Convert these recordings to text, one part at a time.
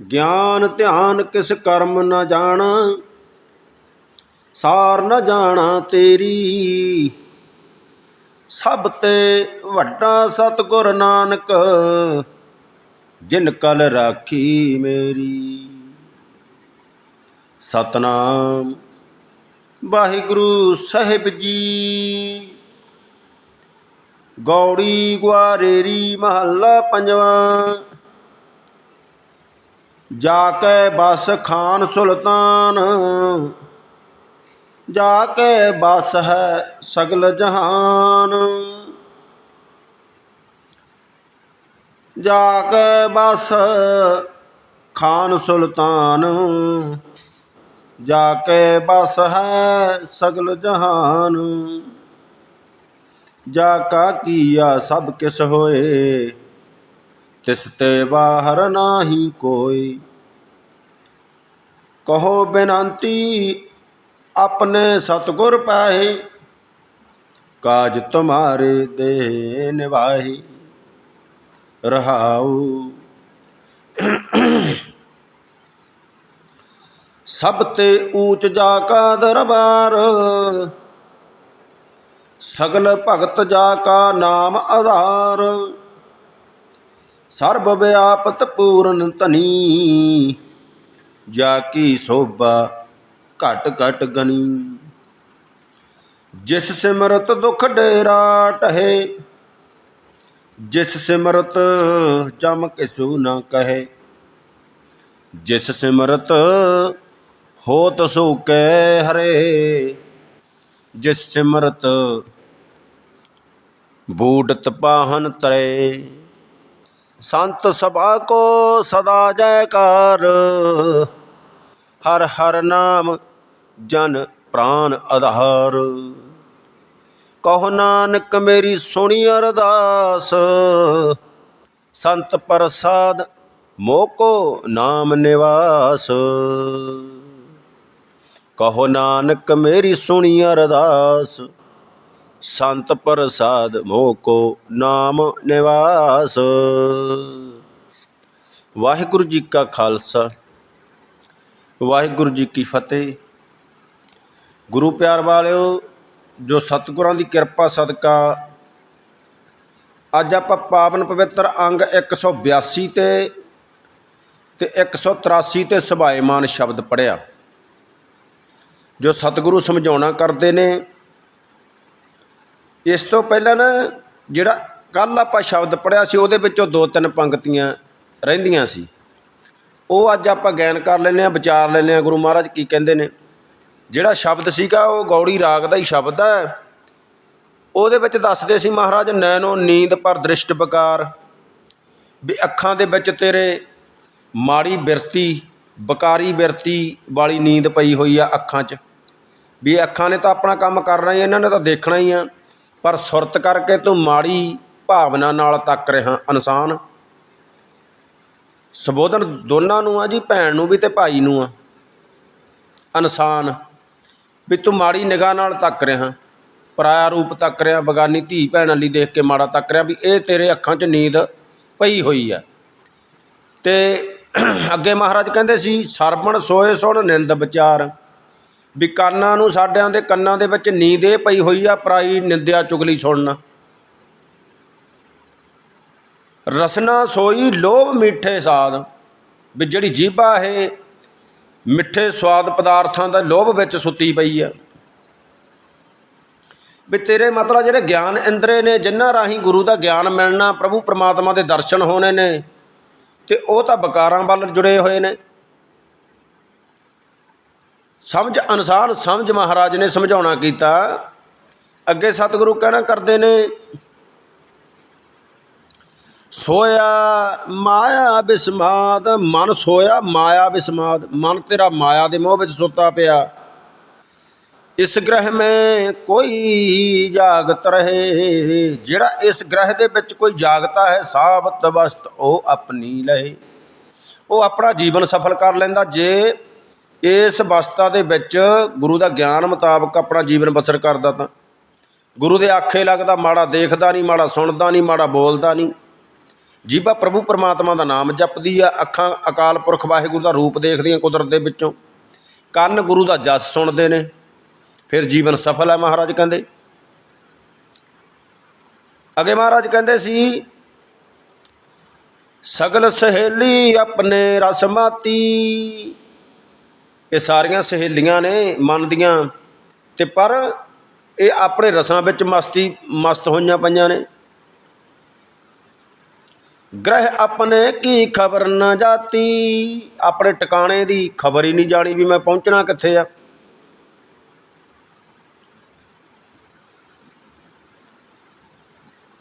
ਗਿਆਨ ਧਿਆਨ ਕਿਸ ਕਰਮ ਨਾ ਜਾਣਾ, ਸਾਰ ਨਾ ਜਾਣਾ ਤੇਰੀ। ਸਭ ਤੇ ਵੱਡਾ ਸਤਿਗੁਰ ਨਾਨਕ, ਜਿਨ ਕਲ ਰਾਖੀ ਮੇਰੀ। ਸਤਨਾਮ ਵਾਹਿਗੁਰੂ ਸਾਹਿਬ ਜੀ। ਗੌੜੀ ਗੁਆਰੇਰੀ ਮਹੱਲਾ ਪੰਜਵਾਂ ਜਾ ਕੇ ਬਸ ਖਾਨ ਸੁਲਤਾਨ। ਜਾ ਕੇ ਬਸ ਹੈ ਸਗਲ ਜਹਾਨ। ਜਾ ਕੇ ਬਸ ਖਾਨ ਸੁਲਤਾਨ। ਜਾ ਕੇ ਬਸ ਹੈ ਸਗਲ ਜਹਾਨ। ਜਾ ਕਾ ਕੀਆ ਸਭ ਕਿਸ ਹੋਏ। ਤਿਸ ਤੇ ਬਾਹਰ ਨਾਹੀ ਕੋਈ। ਕਹੋ ਬੇਨੰਤੀ, ਆਪਣੇ ਸਤਗੁਰ ਪਾਹੇ, ਕਾਜ ਤੁਮਾਰੇ ਦੇ ਨਿਵਾਹੀ। ਰਹਾਉ। ਸਭ ਤੇ ਊਚ ਜਾ ਕਾ ਦਰਬਾਰ, ਸਗਲ ਭਗਤ ਜਾ ਕਾ ਨਾਮ ਆਧਾਰ। ਸਰਬ ਵਿਆਪਤ ਪੂਰਨ ਧਨੀ। ਜਾ ਕੀ ਸੋਭਾ ਘਟ ਘਟ ਗਨੀ। ਜਿਸ ਸਿਮਰਤ ਦੁਖ ਡੇਰਾ ਟਹੇ, ਜਿਸ ਸਿਮਰਤ ਜਮ ਕਿਸੂ ਨਾ ਕਹੇ। ਜਿਸ ਸਿਮਰਤ ਹੋਤ ਸੋ ਕੈ ਹਰੇ, ਜਿਸ ਸਿਮਰਤ ਬੂਡਤ ਪਾਹਨ ਤਰੇ। ਸੰਤ ਸਭਾ ਕੋ ਸਦਾ ਜੈਕਾਰ। ਹਰ ਹਰ ਨਾਮ ਜਨ ਪ੍ਰਾਨ ਆਧਾਰ। ਕਹੋ ਨਾਨਕ ਮੇਰੀ ਸੁਣੀ ਅਰਦਾਸ। ਸੰਤ ਪ੍ਰਸਾਦ ਮੋਕੋ ਨਾਮ ਨਿਵਾਸ। ਕਹੋ ਨਾਨਕ ਮੇਰੀ ਸੁਣੀ ਅਰਦਾਸ। ਸੰਤ ਪ੍ਰਸਾਦ ਮੋਕੋ ਨਾਮ ਨਿਵਾਸ। ਵਾਹਿਗੁਰੂ ਜੀ ਕਾ ਖਾਲਸਾ, ਵਾਹਿਗੁਰੂ ਜੀ ਕੀ ਫਤਿਹ। ਗੁਰੂ ਪਿਆਰ ਵਾਲਿਓ, ਜੋ ਸਤਿਗੁਰਾਂ ਦੀ ਕਿਰਪਾ ਸਦਕਾ ਅੱਜ ਆਪਾਂ ਪਾਵਨ ਪਵਿੱਤਰ ਅੰਗ 182 ਤੇ ਤੇ 183 ਤੇ ਸੁਭਾਏਮਾਨ ਸ਼ਬਦ ਪੜਿਆ ਜੋ ਸਤਿਗੁਰੂ ਸਮਝਾਉਣਾ ਕਰਦੇ ਨੇ ਇਸ ਤੋਂ ਪਹਿਲਾਂ ਨਾ ਜਿਹੜਾ ਕੱਲ੍ਹ ਆਪਾਂ ਸ਼ਬਦ ਪੜ੍ਹਿਆ ਸੀ, ਉਹਦੇ ਵਿੱਚੋਂ ਦੋ ਤਿੰਨ ਪੰਕਤੀਆਂ ਰਹਿੰਦੀਆਂ ਸੀ। ਉਹ ਅੱਜ ਆਪਾਂ ਗਿਆਨ ਕਰ ਲੈਂਦੇ ਆ ਵਿਚਾਰ ਲੈਂਦੇ ਆ ਗੁਰੂ ਮਹਾਰਾਜ ਕੀ ਕਹਿੰਦੇ ਨੇ, ਜਿਹੜਾ ਸ਼ਬਦ ਸੀਗਾ, ਉਹ ਗੌੜੀ ਰਾਗ ਦਾ ਹੀ ਸ਼ਬਦ ਹੈ। ਉਹਦੇ ਵਿੱਚ ਦੱਸਦੇ ਸੀ ਮਹਾਰਾਜ, ਨੈਣੋ ਨੀਂਦ ਪਰ ਦ੍ਰਿਸ਼ਟ ਬਕਾਰ ਵੀ ਅੱਖਾਂ ਦੇ ਵਿੱਚ ਤੇਰੇ ਮਾੜੀ ਬਿਰਤੀ, ਬਕਾਰੀ ਬਿਰਤੀ ਵਾਲੀ ਨੀਂਦ ਪਈ ਹੋਈ ਆ ਅੱਖਾਂ 'ਚ। ਵੀ ਅੱਖਾਂ ਨੇ ਤਾਂ ਆਪਣਾ ਕੰਮ ਕਰਨਾ ਹੀ ਇਹਨਾਂ ਨੇ ਤਾਂ ਦੇਖਣਾ ਹੀ ਆ ਪਰ ਸੁਰਤ ਕਰਕੇ ਤੂੰ ਮਾੜੀ ਭਾਵਨਾ ਨਾਲ ਤੱਕ ਰਿਹਾ ਇਨਸਾਨ। ਸੰਬੋਧਨ ਦੋਨਾਂ ਨੂੰ ਆ ਜੀ, ਭੈਣ ਨੂੰ ਵੀ ਤੇ ਭਾਈ ਨੂੰ ਆ। ਇਨਸਾਨ ਵੀ ਤੂੰ ਮਾੜੀ ਨਿਗਾਹ ਨਾਲ ਤੱਕ ਰਿਹਾ, ਪਰਾਇਆ ਰੂਪ ਤੱਕ ਰਿਹਾ, ਬਗਾਨੀ ਧੀ ਭੈਣ ਲਈ ਦੇਖ ਕੇ ਮਾੜਾ ਤੱਕ ਰਿਹਾ ਵੀ ਇਹ ਤੇਰੇ ਅੱਖਾਂ 'ਚ ਨੀਂਦ ਪਈ ਹੋਈ ਆ। ਤੇ ਅੱਗੇ ਮਹਾਰਾਜ ਕਹਿੰਦੇ ਸੀ ਸਰਬਣ ਸੋਏ ਸੁਣ ਨਿੰਦ ਵਿਚਾਰ। ਵੀ ਕਾਨਾਂ ਨੂੰ ਸਾਡਿਆਂ ਦੇ ਕੰਨਾਂ ਦੇ ਵਿੱਚ ਨੀਂਦ ਇਹ ਪਈ ਹੋਈ ਆ, ਪਰਾਈ ਨਿੰਦਿਆ ਚੁਗਲੀ ਸੁਣਨਾ। ਰਸਨਾ ਸੋਈ ਲੋਭ ਮਿੱਠੇ ਸਾਦ ਵੀ ਜਿਹੜੀ ਜੀਭਾ ਇਹ ਮਿੱਠੇ ਸਵਾਦ ਪਦਾਰਥਾਂ ਦਾ ਲੋਭ ਵਿੱਚ ਸੁੱਤੀ ਪਈ ਆ। ਵੀ ਤੇਰੇ ਮਤਲਬ ਜਿਹੜੇ ਗਿਆਨ ਇੰਦਰੇ ਨੇ, ਜਿਨ੍ਹਾਂ ਰਾਹੀਂ ਗੁਰੂ ਦਾ ਗਿਆਨ ਮਿਲਣਾ, ਪ੍ਰਭੂ ਪਰਮਾਤਮਾ ਦੇ ਦਰਸ਼ਨ ਹੋਣੇ ਨੇ, ਤੇ ਉਹ ਤਾਂ ਬਕਾਰਾਂ ਵੱਲ ਜੁੜੇ ਹੋਏ ਨੇ। ਸਮਝ ਅਨਸਾਰ ਸਮਝ ਮਹਾਰਾਜ ਨੇ ਸਮਝਾਉਣਾ ਕੀਤਾ। ਅੱਗੇ ਸਤਿਗੁਰੂ ਕਹਿਣਾ ਕਰਦੇ ਨੇ, ਸੋਇਆ ਮਾਇਆ ਬਿਸਮਾਦ, ਮਨ ਸੋਇਆ ਮਾਇਆ ਬਿਸਮਾਦ, ਮਨ ਤੇਰਾ ਮਾਇਆ ਦੇ ਮੋਹ ਵਿੱਚ ਸੁੱਤਾ ਪਿਆ। ਇਸ ਗ੍ਰਹਿ ਮੈਂ ਕੋਈ ਜਾਗਤ ਰਹੇ, ਜਿਹੜਾ ਇਸ ਗ੍ਰਹਿ ਦੇ ਵਿੱਚ ਕੋਈ ਜਾਗਤਾ ਹੈ, ਸਾਬਤ ਵਸਤ ਉਹ ਆਪਣੀ ਲਏ ਉਹ ਆਪਣਾ ਜੀਵਨ ਸਫਲ ਕਰ ਲੈਂਦਾ, ਜੇ ਇਸ ਅਵਸਥਾ ਦੇ ਵਿੱਚ ਗੁਰੂ ਦਾ ਗਿਆਨ ਮੁਤਾਬਕ ਆਪਣਾ ਜੀਵਨ ਬਸਰ ਕਰਦਾ ਤਾਂ। ਗੁਰੂ ਦੇ ਆਖੇ ਲੱਗਦਾ, ਮਾੜਾ ਦੇਖਦਾ ਨਹੀਂ, ਮਾੜਾ ਸੁਣਦਾ ਨਹੀਂ, ਮਾੜਾ ਬੋਲਦਾ ਨਹੀਂ। ਜੀਭਾ ਪ੍ਰਭੂ ਪਰਮਾਤਮਾ ਦਾ ਨਾਮ ਜਪਦੀ ਆ, ਅੱਖਾਂ ਅਕਾਲ ਪੁਰਖ ਵਾਹਿਗੁਰੂ ਦਾ ਰੂਪ ਦੇਖਦੀਆਂ ਕੁਦਰਤ ਦੇ ਵਿੱਚੋਂ। ਕੰਨ ਗੁਰੂ ਦਾ ਜਸ ਸੁਣਦੇ ਨੇ, ਫਿਰ ਜੀਵਨ ਸਫਲ ਹੈ ਮਹਾਰਾਜ ਕਹਿੰਦੇ। ਅਗੇ ਮਹਾਰਾਜ ਕਹਿੰਦੇ ਸੀ, ਸਗਲ ਸਹੇਲੀ ਆਪਣੇ ਰਸਮਾਤੀ ਇਹ ਸਾਰੀਆਂ ਸਹੇਲੀਆਂ ਨੇ ਮਨ ਦੀਆਂ ਤੇ ਪਰ ਇਹ ਆਪਣੇ ਰਸਾਂ ਵਿੱਚ ਮਸਤੀ, ਮਸਤ ਹੋਈਆਂ ਪਈਆਂ ਨੇ। ਗ੍ਰਹਿ ਆਪਣੇ ਕੀ ਖਬਰ ਨਾ ਜਾਤੀ? ਆਪਣੇ ਟਿਕਾਣੇ ਦੀ ਖਬਰ ਹੀ ਨਹੀਂ ਜਾਣੀ ਵੀ ਮੈਂ ਪਹੁੰਚਣਾ ਕਿੱਥੇ ਆ।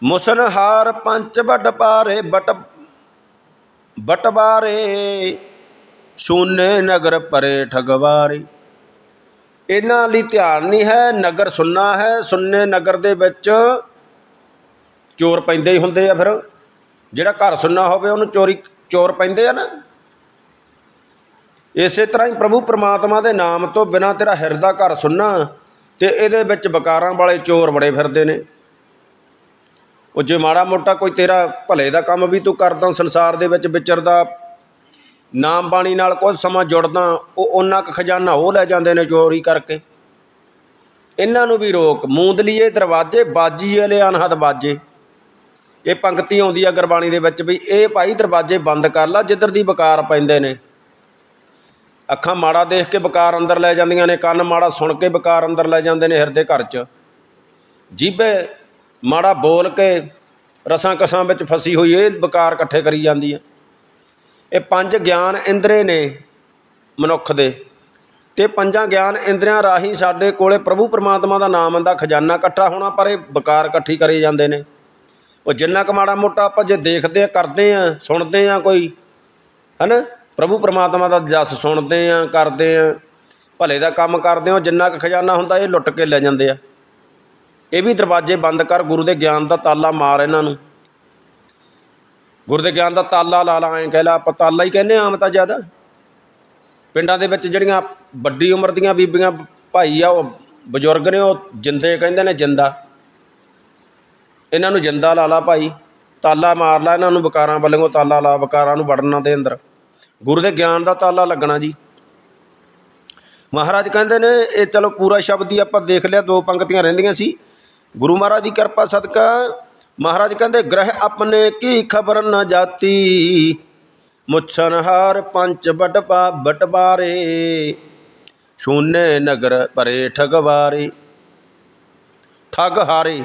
ਮੁਸਨਹਾਰ ਪੰਚ ਵੱਡ ਪਾਰੇ ਬਟ ਬਟਵਾਰੇ ਸੋਨੇ ਨਗਰ ਪਰੇ ਠਗਵਾਰੀ। ਇਹਨਾਂ ਲਈ ਧਿਆਨ ਨਹੀਂ ਹੈ, ਨਗਰ ਸੁੰਨਾ ਹੈ। ਸੁੰਨੇ ਨਗਰ ਦੇ ਵਿੱਚ ਚੋਰ ਪੈਂਦੇ ਹੀ ਹੁੰਦੇ ਆ ਫਿਰ। ਜਿਹੜਾ ਘਰ ਸੁੰਨਾ ਹੋਵੇ, ਉਹਨੂੰ ਚੋਰੀ, ਚੋਰ ਪੈਂਦੇ ਆ ਨਾ। ਇਸੇ ਤਰ੍ਹਾਂ ਹੀ ਪ੍ਰਭੂ ਪਰਮਾਤਮਾ ਦੇ ਨਾਮ ਤੋਂ ਬਿਨਾ ਤੇਰਾ ਹਿਰਦਾ ਘਰ ਸੁੰਨਾ, ਤੇ ਇਹਦੇ ਵਿੱਚ ਬਕਾਰਾਂ ਵਾਲੇ ਚੋਰ ਬੜੇ ਫਿਰਦੇ ਨੇ। ਉਹ ਜੇ ਮਾੜਾ ਮੋਟਾ ਕੋਈ ਤੇਰਾ ਭਲੇ ਦਾ ਕੰਮ ਵੀ ਤੂੰ ਕਰਦਾ, ਸੰਸਾਰ ਦੇ ਵਿੱਚ ਵਿਚਰਦਾ ਨਾਮ ਬਾਣੀ ਨਾਲ ਕੁਝ ਸਮਾਂ ਜੁੜਦਾ, ਉਹ ਉਹਨਾਂ ਕ ਖਜ਼ਾਨਾ ਉਹ ਲੈ ਜਾਂਦੇ ਨੇ ਚੋਰੀ ਕਰਕੇ। ਇਹਨਾਂ ਨੂੰ ਵੀ ਰੋਕ, ਮੂੰਦ ਲਈਏ ਦਰਵਾਜ਼ੇ ਬਾਜੀ ਵਾਲੇ ਅਨਹਦ ਬਾਜੇ। ਇਹ ਪੰਕਤੀ ਆਉਂਦੀ ਆ ਗੁਰਬਾਣੀ ਦੇ ਵਿੱਚ ਵੀ, ਇਹ ਭਾਈ ਦਰਵਾਜ਼ੇ ਬੰਦ ਕਰ ਲਾ, ਜਿੱਧਰ ਦੀ ਬਕਾਰ ਪੈਂਦੇ ਨੇ। ਅੱਖਾਂ ਮਾੜਾ ਦੇਖ ਕੇ ਬਕਾਰ ਅੰਦਰ ਲੈ ਜਾਂਦੀਆਂ ਨੇ, ਕੰਨ ਮਾੜਾ ਸੁਣ ਕੇ ਬਕਾਰ ਅੰਦਰ ਲੈ ਜਾਂਦੇ ਨੇ ਹਿਰਦੇ ਘਰ 'ਚ। ਜੀਭੇ ਮਾੜਾ ਬੋਲ ਕੇ ਰਸਾਂ ਕਸਾਂ ਵਿੱਚ ਫਸੀ ਹੋਈ, ਇਹ ਬਕਾਰ ਇਕੱਠੇ ਕਰੀ ਜਾਂਦੀ ਹੈ। ਇਹ ਪੰਜ ਗਿਆਨ ਇੰਦਰੇ ਨੇ ਮਨੁੱਖ ਦੇ। ਤੇ ਪੰਜਾਂ ਗਿਆਨ ਇੰਦਰੀਆਂ ਰਾਹੀਂ ਸਾਡੇ ਕੋਲੇ ਪ੍ਰਭੂ ਪਰਮਾਤਮਾ ਦਾ ਨਾਮ ਦਾ ਖਜ਼ਾਨਾ ਇਕੱਠਾ ਹੋਣਾ, ਪਰ ਇਹ ਬਕਾਰ ਇਕੱਠੀ ਕਰੀ ਜਾਂਦੇ ਨੇ। ਉਹ ਜਿੰਨਾ ਕੁ ਮਾੜਾ ਮੋਟਾ ਆਪਾਂ ਜੇ ਦੇਖਦੇ ਆ, ਕਰਦੇ ਆ, ਸੁਣਦੇ ਆ ਕੋਈ, ਹਨਾ? ਪ੍ਰਭੂ ਪਰਮਾਤਮਾ ਦਾ ਜਸ ਸੁਣਦੇ ਆ, ਕਰਦੇ ਆ, ਭਲੇ ਦਾ ਕੰਮ ਕਰਦੇ ਆ ਜਿੰਨਾ ਕੁ ਖਜ਼ਾਨਾ ਹੁੰਦਾ ਇਹ ਲੁੱਟ ਕੇ ਲੈ ਜਾਂਦੇ ਆ। ਇਹ ਵੀ ਦਰਵਾਜ਼ੇ ਬੰਦ ਕਰ, ਗੁਰੂ ਦੇ ਗਿਆਨ ਦਾ ਤਾਲਾ ਮਾਰ ਇਹਨਾਂ ਨੂੰ। ਗੁਰੂ ਦੇ ਗਿਆਨ ਦਾ ਤਾਲਾ ਲਾ ਲਾ, ਐਂ ਕਹਿ ਲਾ, ਆਪਾਂ ਤਾਲਾ ਹੀ ਕਹਿੰਦੇ ਆਮ ਤਾਂ ਜ਼ਿਆਦਾ। ਪਿੰਡਾਂ ਦੇ ਵਿੱਚ ਜਿਹੜੀਆਂ ਵੱਡੀ ਉਮਰ ਦੀਆਂ ਬੀਬੀਆਂ, ਭਾਈ ਆ, ਉਹ ਬਜ਼ੁਰਗ ਨੇ, ਉਹ ਜਿੰਦੇ ਕਹਿੰਦੇ ਨੇ ਜਿੰਦਾ। ਇਹਨਾਂ ਨੂੰ ਜਿੰਦਾ ਲਾ ਲਾ ਭਾਈ, ਤਾਲਾ ਮਾਰ ਲਾ, ਇਹਨਾਂ ਨੂੰ ਬਕਾਰਾਂ ਵੱਲੋਂ ਤਾਲਾ ਲਾ ਬਕਾਰਾਂ ਨੂੰ ਵੜਨਾ ਦੇ ਅੰਦਰ। ਗੁਰੂ ਦੇ ਗਿਆਨ ਦਾ ਤਾਲਾ ਲੱਗਣਾ ਜੀ। ਮਹਾਰਾਜ ਕਹਿੰਦੇ ਨੇ, ਇਹ ਚਲੋ ਪੂਰਾ ਸ਼ਬਦ ਹੀ ਆਪਾਂ ਦੇਖ ਲਿਆ, ਦੋ ਪੰਕਤੀਆਂ ਰਹਿੰਦੀਆਂ ਸੀ। ਗੁਰੂ ਮਹਾਰਾਜ ਦੀ ਕਿਰਪਾ ਸਦਕਾ ਮਹਾਰਾਜ ਕਹਿੰਦੇ, ਗ੍ਰਹਿ ਆਪਣੇ ਕੀ ਖਬਰ ਨਾ ਜਾਤੀ? ਮੁਛਨਹਾਰ ਪੰਚ ਬਟਪਾ ਬਟਵਾਰੇ ਸ਼ੂਨੇ ਨਗਰ ਪਰੇ ਠਗਵਾਰੇ। ਠਗ ਹਾਰੇ,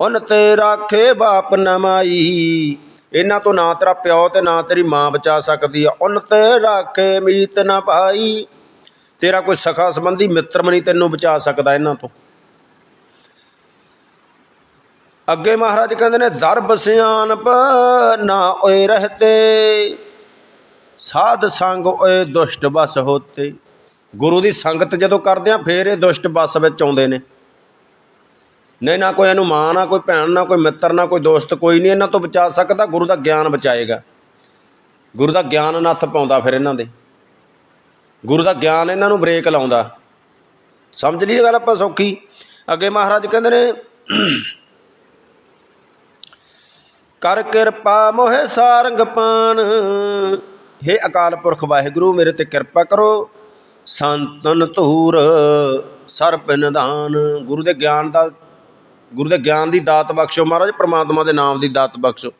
ਉਨ ਤੇ ਰਾਖੇ ਬਾਪ ਨਮਾਈ ਇਹਨਾਂ ਤੋਂ ਨਾ ਤੇਰਾ ਪਿਓ ਤੇ ਨਾ ਤੇਰੀ ਮਾਂ ਬਚਾ ਸਕਦੀ ਆ। ਉਨ ਤੇ ਰਾਖੇ ਮੀਤ ਨਾ ਪਾਈ। ਤੇਰਾ ਕੋਈ ਸਖਾ ਸੰਬੰਧੀ ਮਿੱਤਰ ਵੀ ਨਹੀਂ ਤੈਨੂੰ ਬਚਾ ਸਕਦਾ ਇਹਨਾਂ ਤੋਂ। ਅੱਗੇ ਮਹਾਰਾਜ ਕਹਿੰਦੇ ਨੇ, ਦਰਬ ਸਿਆਣਪ ਨਾ ਓਏ ਰਹਤੇ, ਸਾਧ ਸੰਗ ਓਏ ਦੁਸ਼ਟ ਬਸ ਹੋਤੇ। ਗੁਰੂ ਦੀ ਸੰਗਤ ਜਦੋਂ ਕਰਦੇ ਆ, ਫੇਰ ਇਹ ਦੁਸ਼ਟ ਬਸ ਵਿੱਚ ਆਉਂਦੇ ਨੇ। ਨਹੀਂ, ਨਾ ਕੋਈ ਇਹਨੂੰ ਮਾਂ ਨਾ ਕੋਈ ਭੈਣ, ਨਾ ਕੋਈ ਮਿੱਤਰ, ਨਾ ਕੋਈ ਦੋਸਤ, ਕੋਈ ਨਹੀਂ ਇਹਨਾਂ ਤੋਂ ਬਚਾ ਸਕਦਾ, ਗੁਰੂ ਦਾ ਗਿਆਨ ਬਚਾਏਗਾ। ਗੁਰੂ ਦਾ ਗਿਆਨ ਨੱਥ ਪਾਉਂਦਾ ਫਿਰ ਇਹਨਾਂ ਦੇ। ਗੁਰੂ ਦਾ ਗਿਆਨ ਇਹਨਾਂ ਨੂੰ ਬ੍ਰੇਕ ਲਾਉਂਦਾ। ਸਮਝ ਲਈ ਗੱਲ ਆਪਾਂ ਸੌਖੀ? ਅੱਗੇ ਮਹਾਰਾਜ ਕਹਿੰਦੇ ਨੇ ਕਰ ਕਿਰਪਾ ਮੋਹਿ ਸਾਰੰਗ ਪਾਨ। हे ਅਕਾਲ ਪੁਰਖ ਵਾਹਿਗੁਰੂ, ਮੇਰੇ ਤੇ ਕਿਰਪਾ ਕਰੋ। ਸੰਤਨ ਧੂਰ, ਸਰਪ ਨਿਧਾਨ। ਗੁਰੂ ਦੇ ਗਿਆਨ ਦਾ ਗੁਰੂ ਦੇ ਗਿਆਨ ਦੀ ਦਾਤ ਬਖਸ਼ੋ। ਮਹਾਰਾਜ, ਪ੍ਰਮਾਤਮਾ ਦੇ ਨਾਮ ਦੀ ਦਾਤ ਬਖਸ਼ੋ।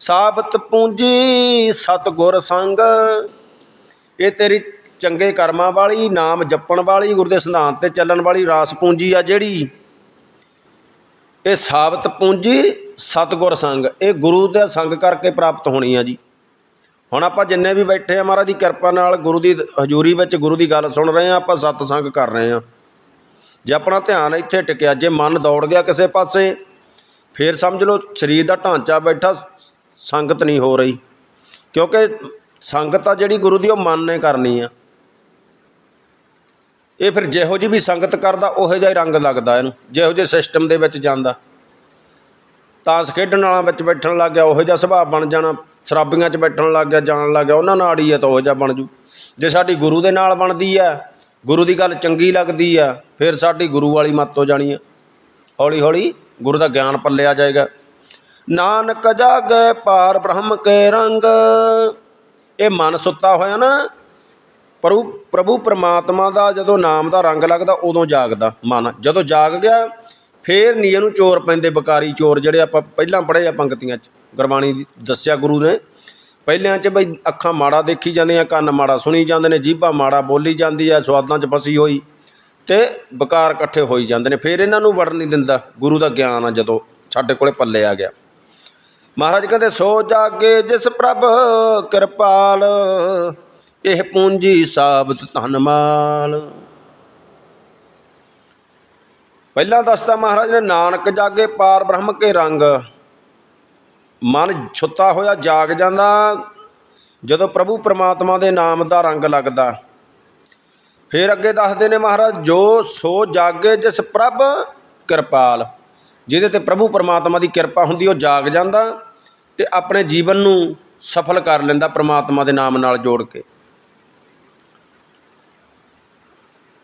ਸਾਬਤ ਪੂੰਜੀ ਸਤਗੁਰ ਸੰਗ। ਇਹ ਤੇਰੀ ਚੰਗੇ ਕਰਮਾਂ ਵਾਲੀ, ਨਾਮ ਜਪਣ ਵਾਲੀ, ਗੁਰੂ ਦੇ ਸਿਧਾਂਤ ਤੇ ਚੱਲਣ ਵਾਲੀ ਰਾਸ ਪੂੰਜੀ ਆ ਜਿਹੜੀ। ਇਹ ਸਾਬਤ ਪੂੰਜੀ ਸਤਗੁਰ ਸੰਗ, ਇਹ ਗੁਰੂ ਦਾ ਸੰਗ ਕਰਕੇ ਪ੍ਰਾਪਤ ਹੋਣੀ ਆ ਜੀ। ਹੁਣ ਆਪਾਂ ਜਿੰਨੇ ਵੀ ਬੈਠੇ ਆ ਮਹਾਰਾਜ ਦੀ ਕਿਰਪਾ ਨਾਲ, ਗੁਰੂ ਦੀ ਹਜ਼ੂਰੀ ਵਿੱਚ ਗੁਰੂ ਦੀ ਗੱਲ ਸੁਣ ਰਹੇ ਆ, ਆਪਾਂ ਸਤ ਸੰਗ ਕਰ ਰਹੇ ਆ। ਜੇ ਆਪਣਾ ਧਿਆਨ ਇੱਥੇ ਟਿਕਿਆ, ਜੇ ਮਨ ਦੌੜ ਗਿਆ ਕਿਸੇ ਪਾਸੇ, ਫੇਰ ਸਮਝ ਲਓ ਸਰੀਰ ਦਾ ਢਾਂਚਾ ਬੈਠਾ, ਸੰਗਤ ਨਹੀਂ ਹੋ ਰਹੀ। ਕਿਉਂਕਿ ਸੰਗਤ ਆ ਜਿਹੜੀ ਗੁਰੂ ਦੀ ਉਹ ਮਨ ਨੇ ਕਰਨੀ ਆ। ਇਹ ਫਿਰ ਜਿਹੋ ਜੀ ਵੀ ਸੰਗਤ ਕਰਦਾ, ਉਹੋ ਜਿਹਾ ਹੀ ਰੰਗ ਲੱਗਦਾ ਇਹਨੂੰ, ਜਿਹੋ ਜਿਹੇ ਸਿਸਟਮ ਦੇ ਵਿੱਚ ਜਾਂਦਾ। ਤਾਸ ਖੇਡਣ ਵਾਲਾ ਵਿੱਚ ਬੈਠਣ ਲੱਗ ਗਿਆ, ਉਹੋ ਜਿਹਾ ਸੁਭਾਅ ਬਣ ਜਾਣਾ, ਸ਼ਰਾਬੀਆਂ 'ਚ ਬੈਠਣ ਲੱਗ ਗਿਆ, ਜਾਣ ਲੱਗ ਗਿਆ, ਉਹਨਾਂ ਨਾਲ ਹੀ ਹੈ ਤਾਂ ਉਹੋ ਜਿਹਾ ਬਣ ਜੂ। ਜੇ ਸਾਡੀ ਗੁਰੂ ਦੇ ਨਾਲ ਬਣਦੀ ਆ, ਗੁਰੂ ਦੀ ਗੱਲ ਚੰਗੀ ਲੱਗਦੀ ਆ, ਫਿਰ ਸਾਡੀ ਗੁਰੂ ਵਾਲੀ ਮੱਤ ਹੋ ਜਾਣੀ ਆ। ਹੌਲੀ ਹੌਲੀ ਗੁਰੂ ਦਾ ਗਿਆਨ ਪੱਲੇ ਆ ਜਾਏਗਾ। ਨਾਨਕ ਜਾਗੈ ਪਾਰ ਬ੍ਰਹਮ ਕੇ ਰੰਗ। ਇਹ ਮਨ ਸੁੱਤਾ ਹੋਇਆ ਨਾ ਪ੍ਰਭੂ ਪ੍ਰਭੂ ਪ੍ਰਮਾਤਮਾ ਦਾ ਜਦੋਂ ਨਾਮ ਦਾ ਰੰਗ ਲੱਗਦਾ, ਉਦੋਂ ਜਾਗਦਾ ਮਨ। ਜਦੋਂ ਜਾਗ ਗਿਆ ਫੇਰ ਨਹੀਂ ਇਹਨੂੰ ਚੋਰ ਪੈਂਦੇ ਬਕਾਰੀ ਚੋਰ, ਜਿਹੜੇ ਆਪਾਂ ਪਹਿਲਾਂ ਪੜ੍ਹੇ ਆ ਪੰਕਤੀਆਂ 'ਚ। ਗੁਰਬਾਣੀ ਦੀ ਦੱਸਿਆ ਗੁਰੂ ਨੇ। ਪਹਿਲਿਆਂ 'ਚ ਬਈ ਅੱਖਾਂ ਮਾੜਾ ਦੇਖੀ ਜਾਂਦੀਆਂ, ਕੰਨ ਮਾੜਾ ਸੁਣੀ ਜਾਂਦੇ ਨੇ, ਜੀਭਾ ਮਾੜਾ ਬੋਲੀ ਜਾਂਦੀ ਹੈ ਸਵਾਦਾਂ 'ਚ ਫਸੀ ਹੋਈ ਤੇ ਬਕਾਰ ਇਕੱਠੇ ਹੋਈ ਜਾਂਦੇ ਨੇ। ਫਿਰ ਇਹਨਾਂ ਨੂੰ ਵੜਨ ਨਹੀਂ ਦਿੰਦਾ, ਗੁਰੂ ਦਾ ਗਿਆਨ ਆ ਜਦੋਂ ਸਾਡੇ ਕੋਲੇ ਪੱਲੇ ਆ ਗਿਆ। ਮਹਾਰਾਜ ਕਹਿੰਦੇ, ਸੋ ਜਾਗੇ ਜਿਸ ਪ੍ਰਭ ਕਿਰਪਾਲ, ਇਹ ਪੂੰਜੀ ਸਾਬਤ ਧਨਮਾਲ ਪਹਿਲਾਂ ਦੱਸਦਾ ਮਹਾਰਾਜ ਨੇ, ਨਾਨਕ ਜਾਗੇ ਪਾਰ ਬ੍ਰਹਮ ਕੇ ਰੰਗ। ਮਨ ਛੁੱਤਾ ਹੋਇਆ ਜਾਗ ਜਾਂਦਾ, ਜਦੋਂ ਪ੍ਰਭੂ ਪ੍ਰਮਾਤਮਾ ਦੇ ਨਾਮ ਦਾ ਰੰਗ ਲੱਗਦਾ। ਫਿਰ ਅੱਗੇ ਦੱਸਦੇ ਨੇ ਮਹਾਰਾਜ, ਜੋ ਸੋ ਜਾਗੇ ਜਿਸ ਪ੍ਰਭ ਕਿਰਪਾਲ। ਜਿਹਦੇ ਤੇ ਪ੍ਰਭੂ ਪਰਮਾਤਮਾ ਦੀ ਕਿਰਪਾ ਹੁੰਦੀ, ਉਹ ਜਾਗ ਜਾਂਦਾ ਤੇ ਆਪਣੇ ਜੀਵਨ ਨੂੰ ਸਫਲ ਕਰ ਲੈਂਦਾ ਪ੍ਰਮਾਤਮਾ ਦੇ ਨਾਮ ਨਾਲ ਜੋੜ ਕੇ।